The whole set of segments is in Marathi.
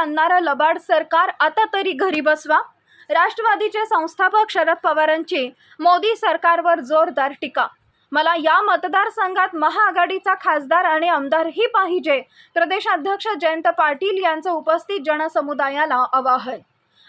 आणणारं लबाड सरकार आता तरी घरी बसवा. राष्ट्रवादीचे संस्थापक शरद पवारांची मोदी सरकारवर जोरदार टीका. मला या मतदारसंघात महाआघाडीचा खासदार आणि आमदारही पाहिजे प्रदेशाध्यक्ष जयंत पाटील यांचं उपस्थित जनसमुदायाला आवाहन.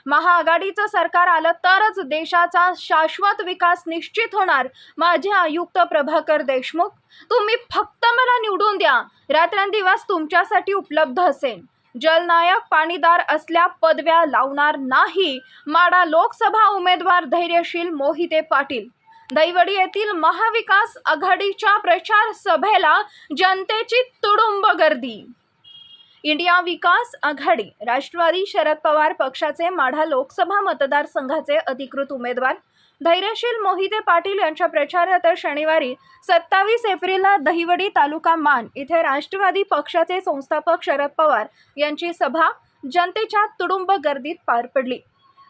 महाआघाडीचं सरकार आलं तरच देशाचा शाश्वत विकास निश्चित होणार माझे आयुक्त प्रभाकर देशमुख. तुम्ही फक्त मला निवडून द्या रात्रंदिवस तुमच्यासाठी उपलब्ध असेल जलनायक पाणीदार असल्या पदव्या लावणार नाही. माडा लोकसभा उमेदवार धैर्यशील मोहिते पाटील. दैवडी येथील महाविकास आघाडीच्या प्रचार सभेला जनतेची तुडुंब गर्दी. इंडिया विकास आघाडी राष्ट्रवादी शरद पवार पक्षाचे माढा लोकसभा मतदारसंघाचे अधिकृत उमेदवार धैर्यशील मोहिते पाटील यांच्या प्रचारार्थ शनिवारी सत्तावीस एप्रिलला दहिवडी तालुका मान इथे राष्ट्रवादी पक्षाचे संस्थापक शरद पवार यांची सभा जनतेच्या तुडुंब गर्दीत पार पडली.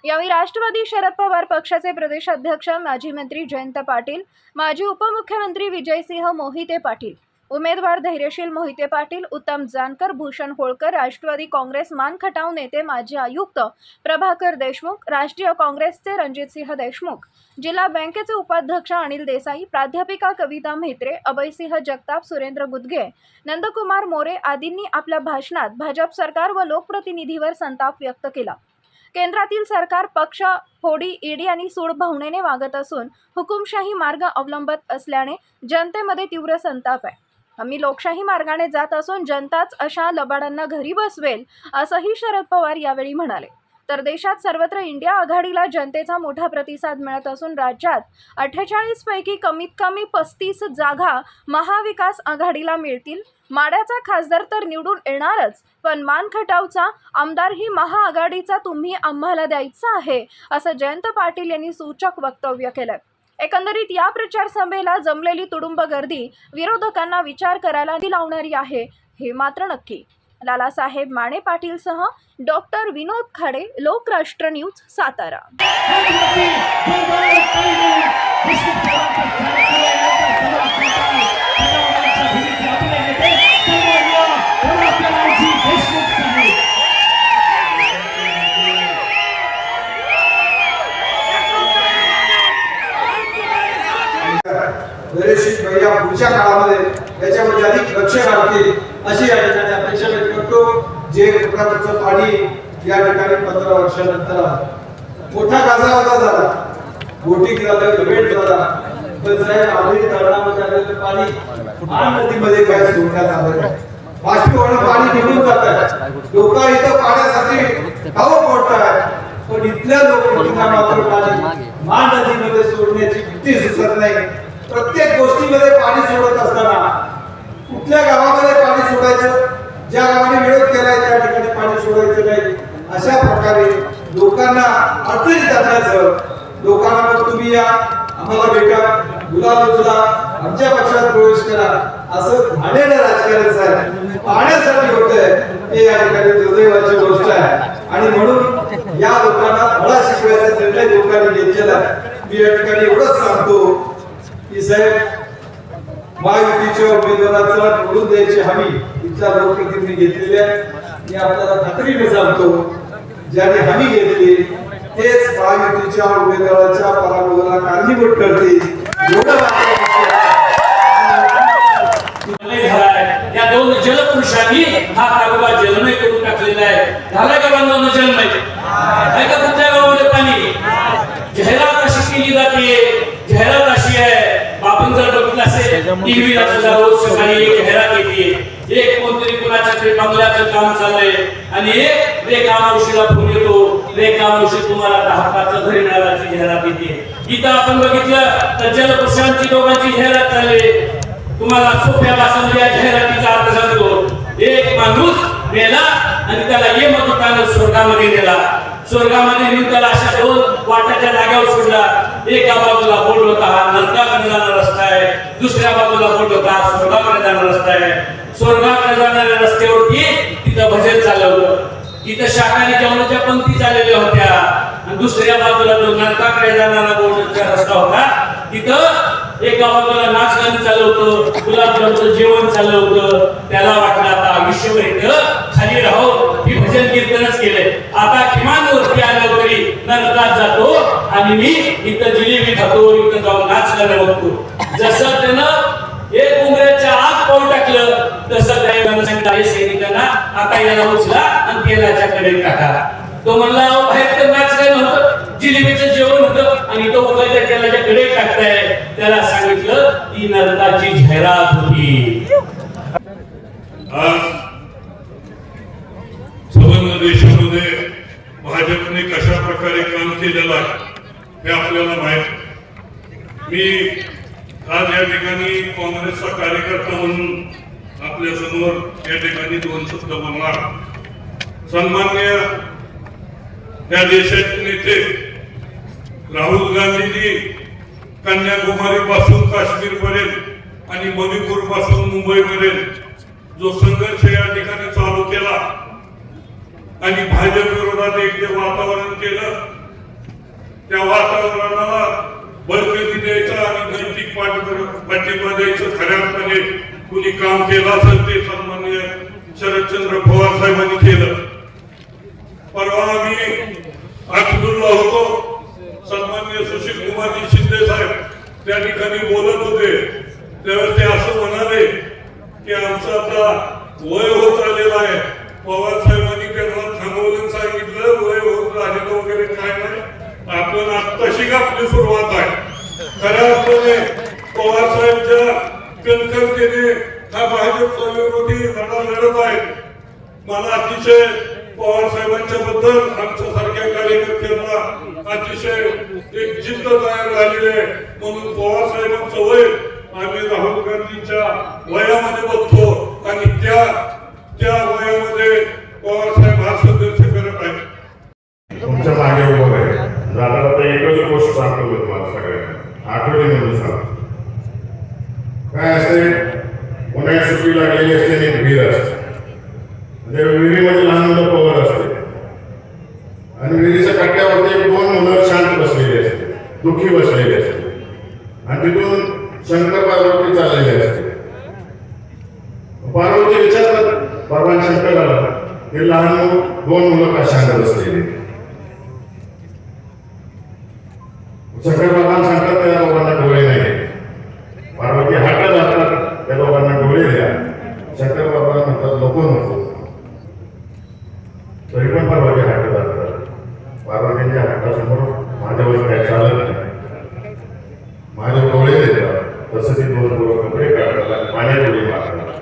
यावेळी राष्ट्रवादी शरद पवार पक्षाचे प्रदेशाध्यक्ष माजी मंत्री जयंत पाटील माजी उपमुख्यमंत्री विजयसिंह मोहिते पाटील उमेदवार धैर्यशील मोहिते पाटील उत्तम जानकर भूषण होळकर राष्ट्रवादी काँग्रेस मान खटाव नेते माजी आयुक्त प्रभाकर देशमुख राष्ट्रीय काँग्रेसचे रणजितसिंह देशमुख जिल्हा बँकेचे उपाध्यक्ष अनिल देसाई प्राध्यापिका कविता म्हेत्रे अभयसिंह जगताप सुरेंद्र गुदगे नंदकुमार मोरे आदींनी आपल्या भाषणात भाजप सरकार व लोकप्रतिनिधीवर संताप व्यक्त केला. केंद्रातील सरकार पक्ष फोडी ईडी आणि सूड भावनेने वागत असून हुकुमशाही मार्ग अवलंबत असल्याने जनतेमध्ये तीव्र संताप आहे. आम्ही लोकशाही मार्गाने जात असून जनताच अशा लबाडांना घरी बसवेल असंही शरद पवार यावेळी म्हणाले. तर देशात सर्वत्र इंडिया आघाडीला जनतेचा मोठा प्रतिसाद मिळत असून राज्यात अठ्ठेचाळीसपैकी कमीत कमी पस्तीस जागा महाविकास आघाडीला मिळतील. माड्याचा खासदार तर निवडून येणारच पण मान खटावचा आमदारही महाआघाडीचा तुम्ही आम्हाला द्यायचा आहे असं जयंत पाटील यांनी सूचक वक्तव्य केलं एकंदरीत या प्रचारसभेला जमलेली तुडुंब गर्दी विरोधकांना विचार करायला लावणारी आहे हे मात्र नक्की. लालासाहेब माने पाटीलसह डॉक्टर विनोद खाडे लोकराष्ट्र न्यूज सातारा. प्रकारचं पाणी या ठिकाणी पंधरा वर्षानंतर आलं. मोठा गाजावाजा झाला बोटिंग झालं डिबेट झाला पण साहेब आम्ही धरणामध्ये आलेलं पाणी मान नदीमध्ये काय सोडण्यात आलं नाही. बाष्पीभवन पाणी निघून जात आहे लोक इथं पाण्यासाठी धाव पडतात पण इथल्या लोकांना मात्र पाणी मान नदीमध्ये सोडण्यात भीती सुचत नाही प्रत्येक गोष्टीमध्ये पाणी सोडत असताना कुठल्या गावामध्ये पाणी सोडायचं ज्या गावाने विरोध केलाय त्या ठिकाणी पाणी सोडायचं अशा प्रकारे लोकांना अडचणीत आणण्याचं लोकांना मग तुम्ही या आम्हाला भेटा. गुलाब उचला. आमच्या पक्षात प्रवेश करा. असं घाणेरडं राजकारण साहेब पाहण्यासाठी होत आहे हे या ठिकाणी दुर्दैवाची गोष्ट आहे. आणि म्हणून या लोकांना धडा शिकवायचा निर्णय लोकांनी घेतलेला मी या ठिकाणी एवढंच सांगतो की साहेब महायुतीच्या उमेदवाराचा निवडून द्यायची हमी इथल्या लोकप्रतिनिधी घेतलेली आहे. मी आपल्याला खात्रीने सांगतो ज्याने हमी घेतली तेच महायुतीच्या उमेदवाराच्या पराभवाला कारणीभूत ठरते. या दोन जलपुरुषांनी हा तालुका जलमय करून टाकलेला आहे. झाला का बांधवांना जलमय? आहे का कुठल्या गावामध्ये पाणी? जाहिरात अशी केली जाते. जाहिरात अशी आहे. आपण जर बघितलं असेल. टीव्हीला सुद्धा रोज सकाळी एक जाहिरात येते. एक कोणतरी कुणाच्या तरी बंगल्याचं काम चाललंय आणि एक रेखा मावशीला फोन येतो रेखा मावशी तुम्हाला दहा पाच घरी मिळाल्याची जाहिरात येते इथं आपण बघितलं तर जलपुरुषांची दोघांची जाहिरात चालली. तुम्हाला सोप्या भाषामध्ये या जाहिरातीचा अर्थ सांगतो. एक माणूस मेला आणि त्याला ये मधुकानं स्वर्गामध्ये नेला. स्वर्गामध्ये नेऊन त्याला अशा दोन वाटाच्या जाग्यावर सोडला. एका बाजूला बोट होता हा नरकाकडे जाणारा रस्ता आहे. दुसऱ्या बाजूला बोट होता हा स्वर्गाकडे जाणारा रस्ता आहे. स्वर्गाकडे जाणाऱ्या रस्त्यावरती तिथं भजन चालवलं तिथं शाकाहारी जेवणाच्या पंक्ती चाललेल्या होत्या. आणि दुसऱ्या बाजूला जो नरकाकडे जाणारा बोटचा रस्ता होता तिथं एका बाजूला नाच गाणी चालू होतं गुलाबजामचं जेवण चालू होतं. त्याला वाटलं आता आयुष्यभर इथं खाली राहून मी भजन कीर्तनच केलंय. आता किमान वरती आलो तरी नरकात जातो आणि मी इथं जिलेबी खातो इथं जाऊन नाचगाणं बघतो. जसं त्यानं एक उमऱ्याच्या आत पाऊल टाकलं तसं दैवानं सांगितलं "आहे सैनिकांना आता याला उचला आणि तेलाच्या कडे टाका. तो म्हणला "अहो, बाहेर तर नाच काय नव्हतं जिलेबीचं जेवण होतं आणि तो उगाच्या तेलाच्या कडे टाकताय. त्याला सांगितलं ती नरकाची जाहिरात होती. संबंध देशामध्ये भाजपने कशा प्रकारे काम केलेलं आहे हे आपल्याला माहीत मी आज या ठिकाणी काँग्रेसचा कार्यकर्ता म्हणून आपल्यासमोर या ठिकाणी दोन शब्द बोलणार. सन्मान्य या देशाचे नेते राहुल गांधीजी कन्याकुमारी पासून काश्मीर पर्यंत आणि मणिपूरपासून मुंबई पर्यंत जो संघर्ष या ठिकाणी चालू केला आणि भाजप विरोधात एक जे वातावरण केलं त्या वातावरणाला बळकटी द्यायचं आणि नैतिक पाठिंबा द्यायचं खऱ्या अर्थाने. कुणी काम केलं असेल ते सन्मान्य शरदचंद्र पवार साहेबांनी केलं. परवा आम्ही अकलूरला होतो सन्मान्य सुशील कुमारजी शिंदे साहेब त्या ठिकाणी बोलत होते. त्यावेळेस ते असं म्हणाले की आमचं आता वय होत आलेलं आहे. पवार साहेबांनी त्यांना थांबवलं सांगितलं वय होत आलेलं वगैरे काय नाही. आपण आत्ताशी आपली सुरुवात आहे. खऱ्या अर्थाने पवार साहेबच्या कणखरतेने हा भाजपचा विरोधी लढा लढत आहेत मला अतिशय पवार साहेबांच्या बद्दल आमच्या सारख्या कार्यकर्त्यांना अतिशय एक जिद्द तयार झालेली आहे. म्हणून पवार साहेबांचं वय आम्ही राहुल गांधींच्या वयामध्ये बघतो आणि त्या त्या वयामध्ये पवार साहेब हा संघर्ष करत आहेत तुमच्या मागे उभं आहे जाता जाता एकच गोष्ट सांगतो मी तुम्हाला सगळ्यांना आठवणी म्हणून सांगतो काय असते उन्हाळ्यात सुट्टी लागलेली असते आणि एक विहीर असते म्हणजे विहिरीमध्ये लहान मुलं पवर असते आणि विहिरीच्या कट्ट्यावरती एक दोन मुलं शांत बसलेली असते दुःखी बसलेली असते आणि शंकर पार्वती चाललेले असते पार्वती विचारतात भगवान शंकराला हे लहान मुलं दोन मुलं का शांत असलेले शंकर भगवान सांगतात त्या दोघांना डोळे नाही पार्वती हात जातात त्या दोघांना डोळे द्या शंकर बाबाला म्हणतात नको नको तरी पण पार्वती हात जातात पार्वतींच्या हातासमोर माझ्यावर काय चालत नाही माझे डोळे देतात तसं ते दोन पोरं कपडे काढतात आणि पाण्यात उडी मारतात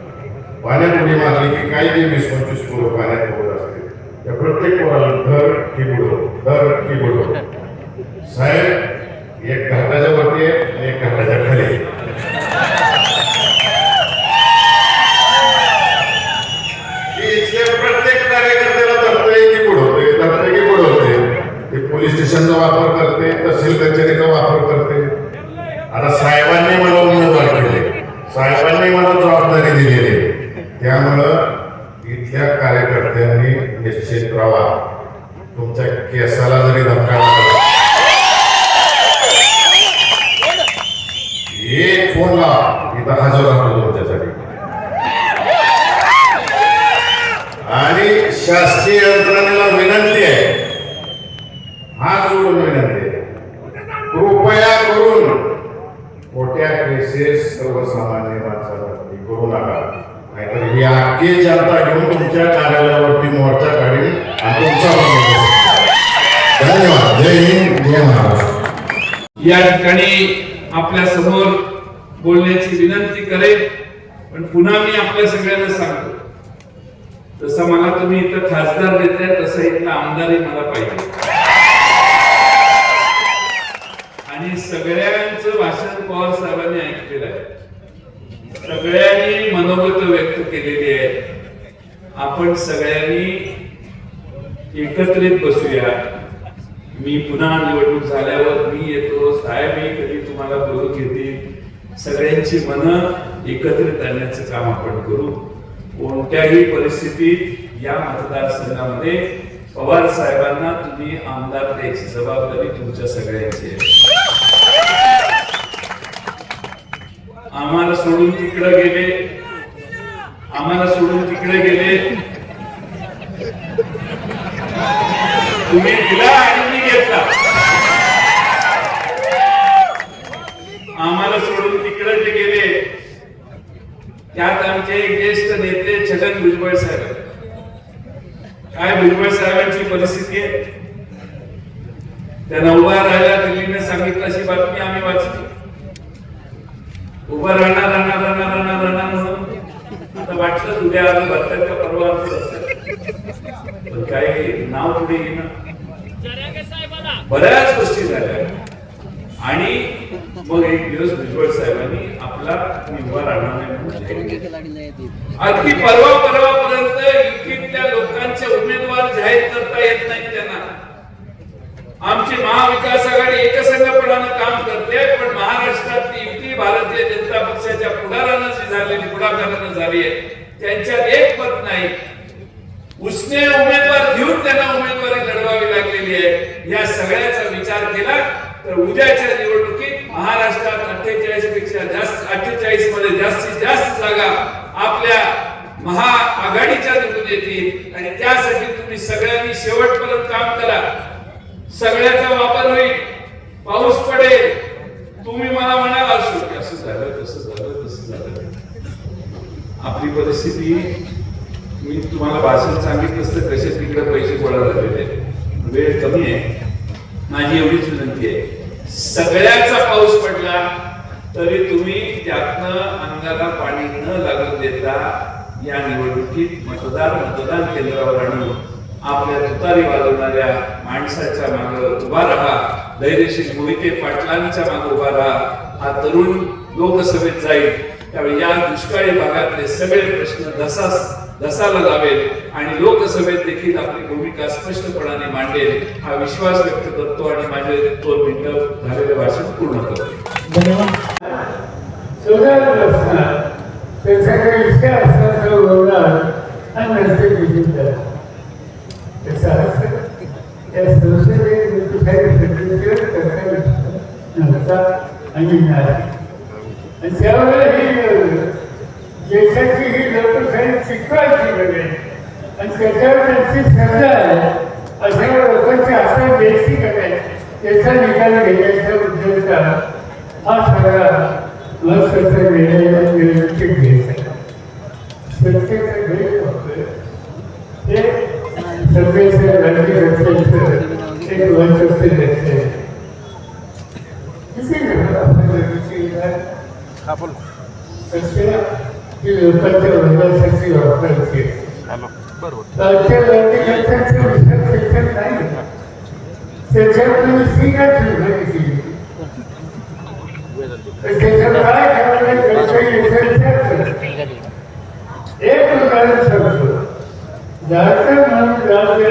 पाण्यात उडी मारली की काही ते वीस पंचवीस पोरं असते. त्या प्रत्येक पोराला धर की बुडव धर की बुडव साहेब एक घाटाच्या वरती आहे एक घाटाच्या खाली आहे. की इथले प्रत्येक कार्यकर्त्याला धरतंय की बुडवते धरतंय की बुडवते ते पोलीस स्टेशनचा वापर करते तहसील कचेरीचा वापर करते आता साहेबांनी मला उमेदवार केले साहेबांनी मला जबाबदारी दिलेली आहे त्यामुळं इथल्या कार्यकर्त्यांनी निश्चित राहा तुमच्या केसाला जरी धक्का लागला एक फोन लावा इथं हजर राहतो तुमच्यासाठी आणि शासकीय यंत्रणेला विनंती आहे हात जोडून विनंती आहे कृपया करून पैसे सर्वसामान्य माणसाला तुम्ही करू नका नाहीतर ही अख्खी जनता घेऊन तुमच्या कार्यालयावरती मोर्चा काढेल आणि तुमचा बंद करेल. धन्यवाद जय हिंद जय महाराष्ट्र या ठिकाणी आपल्यासमोर बोलण्याची विनंती करेन पण पुन्हा मी आपल्या सगळ्यांना सांगतो जसं मला तुम्ही इथं खासदार देताय तसं इथं आमदारही मला पाहिजे. आणि सगळ्यांचं भाषण पवार साहेबांनी ऐकलेलं आहे. सगळ्यांनी मनोगत व्यक्त केलेली आहे. आपण सगळ्यांनी एकत्रित बसूया. मी पुन्हा निवडणूक झाल्यावर मी येतो साहेबही कधी तुम्हाला बोलून घेतील. सगळ्यांची मन एकत्रित आणण्याचं काम आपण करू. कोणत्याही परिस्थितीत या मतदारसंघामध्ये पवार साहेबांना तुम्ही आमदार द्यायची जबाबदारी तुमच्या सगळ्यांची आहे. आम्हाला सोडून तिकडे गेले. आम्हाला सोडून तिकडे गेले. तुम्ही दिला आणि मी घेतला. आम्हाला सोडून तिकडे जे गेले त्यात आमचे एक ज्येष्ठ नेते छगन भुजबळ साहेब. काय भुजबळ साहेबांची परिस्थिती आहे? त्यांना उभा राहायला दिल्लीने सांगितलं अशी बातमी आम्ही वाचली. उभा राहणार राहणार राहणार राहणार राहणार म्हणून. आता वाटलं उद्या आम्ही भरतात का परवा पण काही नाव पुढे येणं बऱ्याच गोष्टी झाल्या. आणि मग एक दिवस भुजबळ साहेबांनी आपला. अगदी परवा परवापर्यंत युतीतल्या लोकांचे उमेदवार जाहीर करता येत नाही त्यांना. आमची महाविकास आघाडी एकसंघपणानं काम करते पण महाराष्ट्रातली युती भारतीय जनता पक्षाच्या पुढारानं जी झालेली पुढाकारानं झाली आहे त्यांच्यात एक पद नाही. उसने उमेदवार घेऊन त्यांना उमेदवारी लढवावी लागलेली आहे. या सगळ्याचा विचार केला. तर उद्याच्या निवडणुकीत महाराष्ट्रात अठ्ठेचाळीसपेक्षा जास्त अठ्ठेचाळीसमध्ये जास्तीत जास्त जागा आपल्या महाआघाडीच्या निवडून येतील. आणि त्यासाठी तुम्ही सगळ्यांनी शेवटपर्यंत काम करा. सगळ्याचा वापर होईल. पाऊस पडेल. तुम्ही मला म्हणाल असो असं झालं तसं झालं तसं झालं. आपली परिस्थिती मी तुम्हाला भाषण सांगितलं असतं कसे तिकडे पैसे गोळा झालेले वेळ कमी आहे. माझी एवढीच विनंती आहे. सगळ्याचा पाऊस पडला तरी तुम्ही त्यातनं अंगाला पाणी न लागू देता या निवडणुकीत मतदार मतदान केंद्रावर आणून आपल्या तुतारी वाजवणाऱ्या माणसाच्या माग उभा राहा. धैर्यशील मोहिते पाटलांच्या मागे उभा राहा. हा तरुण लोकसभेत जाईल. त्यावेळी या दुष्काळी भागातले सगळे प्रश्न धसास धसाला लावेल. आणि लोकसभेत देखील आपली भूमिका स्पष्टपणाने मांडेल हा विश्वास व्यक्त करतो आणि माझे दोन मिनिटं झालेले भाषण पूर्ण करतो. आणि नंतर विजिट करा त्याचा अर्थ या संसदेत कुठल्याही पद्धतीवर कर्तव्य नव्हता आणि त्यावेळेला ही देशाची लोकशाही शिकवायची वगैरे आणि त्याच्यावर त्यांची श्रद्धा आहे अशा लोकांची आशा द्यायची करायची त्याचा निकाल घेण्याचा उद्देश हा सगळा राज्य रक्षाचं एक महत्वाचं लक्ष आहे. किती वेळा आपण विचार सत्य ही लोकांच्या वर्गासाठी वापरायची आजच्या राज्यकर्त्यांचं विचार शिक्षण नाही त्याच्यावर तुम्ही सीगा ठेवली केली त्याच्यात काय करायला करता येईल ते विचार करा. एक उदाहरण सांगतो झारखंड म्हणून राज्य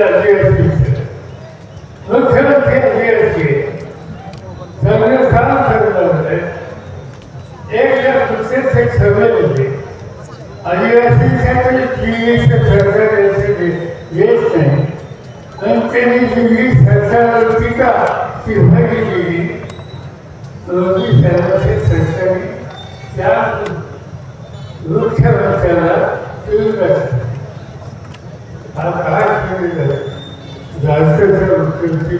आदिवासी येत नाही पण त्यांनी जी सरकारवर टीका टिप्पणी केली मोदी साहेबांचे सरकारी त्या वृक्षाला हा काय केलेलं राष्ट्राच्या मुख्यमंत्री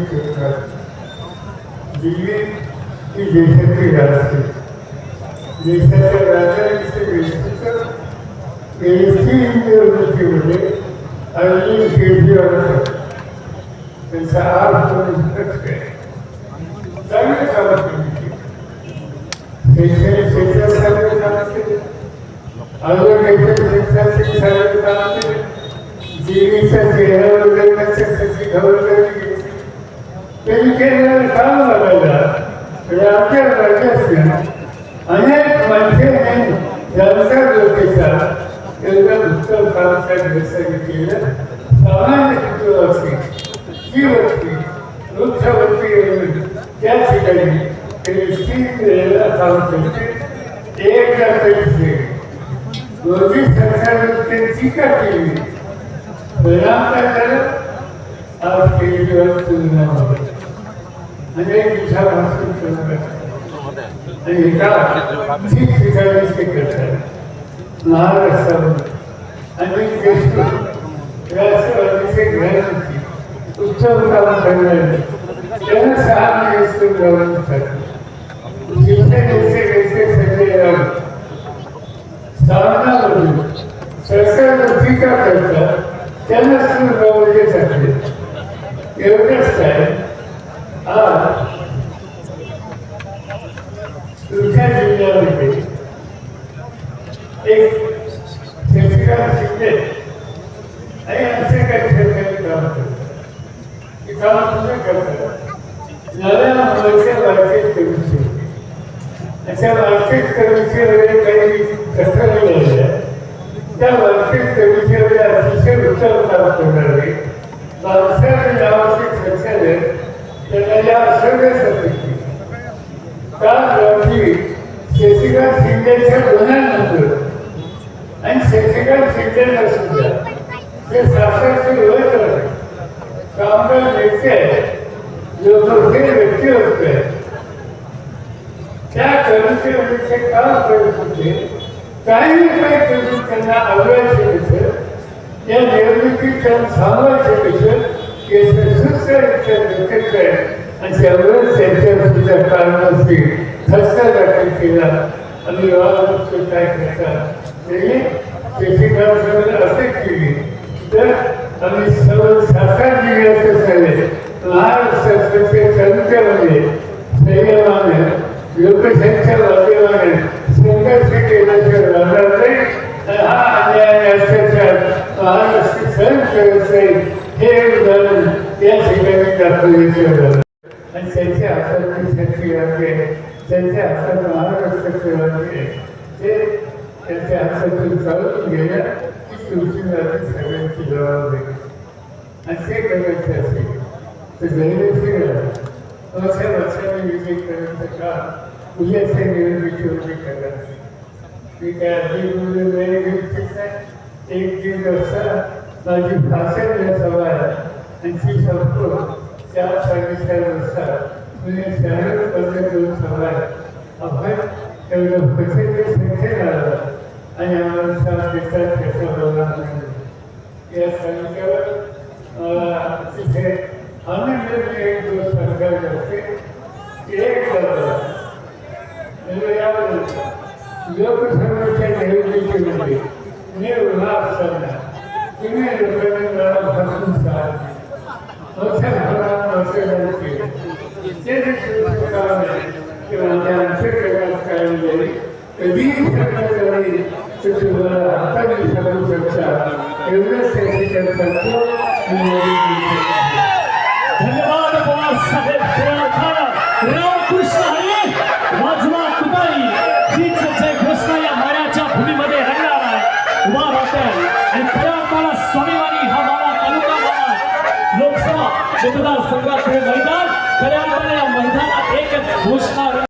दिल्ली ही देशाची राजकीय देशाच्या राजकीय व्यवस्थेचं गेली तीन निवडणुकीमध्ये अरविंद केजरीवाल त्यांचा आठ लक्ष आहे. चांगले काम केली. शैक्षणिक क्षेत्रात चांगले काम केले. अजून काहीतरी क्षेत्रात चांगले काम केले. जीवीचा चेहऱ्यावर जगण्यासाठी खबरदारी घेतली. त्यांनी केलेलं काम बघायला म्हणजे आमच्या राज्यात अनेक माणसे जनता लोकेचा एकदम उत्तम काम त्या दिवसांनी केलं सामान्य कुटुंबाची जी व्यक्ती वृक्षवृत्ती येऊन त्या ठिकाणी त्यांनी तीन वेळेला काम केले एकदा पैसे दोन्ही सरकारने ते टीका केली परिणाम काय झालं आज केजरीवाल तुलना होते अनेक दिवसापासून करत आणि एका ठिकठिकाणी ते करतात महाराष्ट्रामध्ये अनेक देशमुख राष्ट्रवादीचे घराण्याची उत्तम काम करणारे त्यांना सहा महिने गव्हर्नमेंट करतात शिवसेनेचे नेते संजय राऊत सामनामधून सरकारवर टीका करतात त्यांना सुरू गवळले टाकले एवढंच काय आज तुमच्या जिल्ह्यामध्ये एक शशिकांत शिंदे आणि असे काही सरकारी काम करतात हे काम तुम्ही करतात नव्या मुलाच्या मार्केट कमिटी अशा मार्केट कमिटी वगैरे काही कसरलेल्या आहेत त्या मार्केट कमिटीमध्ये अतिशय उत्तम काम करणारे माणसाने नावाचे संचालक त्यांना या सगळ्यासाठी काल रात्री शशिकांत शिंदेच्या गुन्ह्यानंतर आणि शशिकांत शिंदेला ते कामगार व्यक्ती होते त्या कर्मचाऱ्यांचे काम करत होते काही काही करून त्यांना आवडायचे या आणि त्यांच्या सुद्धा कारणाशी खर्च दाखल केला आणि काय करतात त्याची कामं असेच केली. तर आम्ही सर्व साकार जिल्ह्याचे सगळे महाराष्ट्राच्या तालुक्यामध्ये संयमाने लोकसंख्या माध्यमाने संघर्ष केल्याच्या राहणार हा अन्याय अत्याचार महाराष्ट्र सहन करत नाही हे उदाहरण या ठिकाणी दाखवण्याचे झालं आणि त्यांच्या हातातली शक्ती आहे त्यांच्या हातात महाराष्ट्राचे राज्य आहे त्यांच्या चालून गेल्या की तुळशीदारी सगळ्यांची जबाबदारी आणि ते करायचे असेल तर धैर्यशील राहा अशा वर्षाने विजय करायचं का उद्याच्या निवडणुकीची विजय मी काय आधी बोलले वेळ घेतलीच नाही एक दीड वाजता माझी भाषण या सभा आहे आणि ती संपतो चार साडेचार वाजता पुणे शहर पद्धत दोन सभा आहे आपण तेवढं प्रचंड संख्येने आणि आम्हाला साथ देतात त्याचा बघा या संख्येवर मला तिथे आनंद एक दिवस सरकार करते एक झाला म्हणजे यावर लोकसभेच्या निवडणुकीमध्ये मी उभा असताना तुम्ही लोकांनी मला भाषण सांगितले मोठ्या भागात मतदान केलं ते देखील काम आहे की माझ्या अंतर्गत काय झाले कधीही सरकार सांगू शकता एवढंच धन्यवाद पवार साहेब रामकृष्ण हरी वाजवा तुतारी हीच जय घोषणा या माऱ्याच्या भूमीमध्ये हरणार आहे. वा राहते आणि खऱ्या अर्थाला स्वाभिमानी हा माळा तालुका माळा लोकसभा मतदारसंघाचे मैदान खऱ्या अर्थाने या मैदानात एकच घोषणा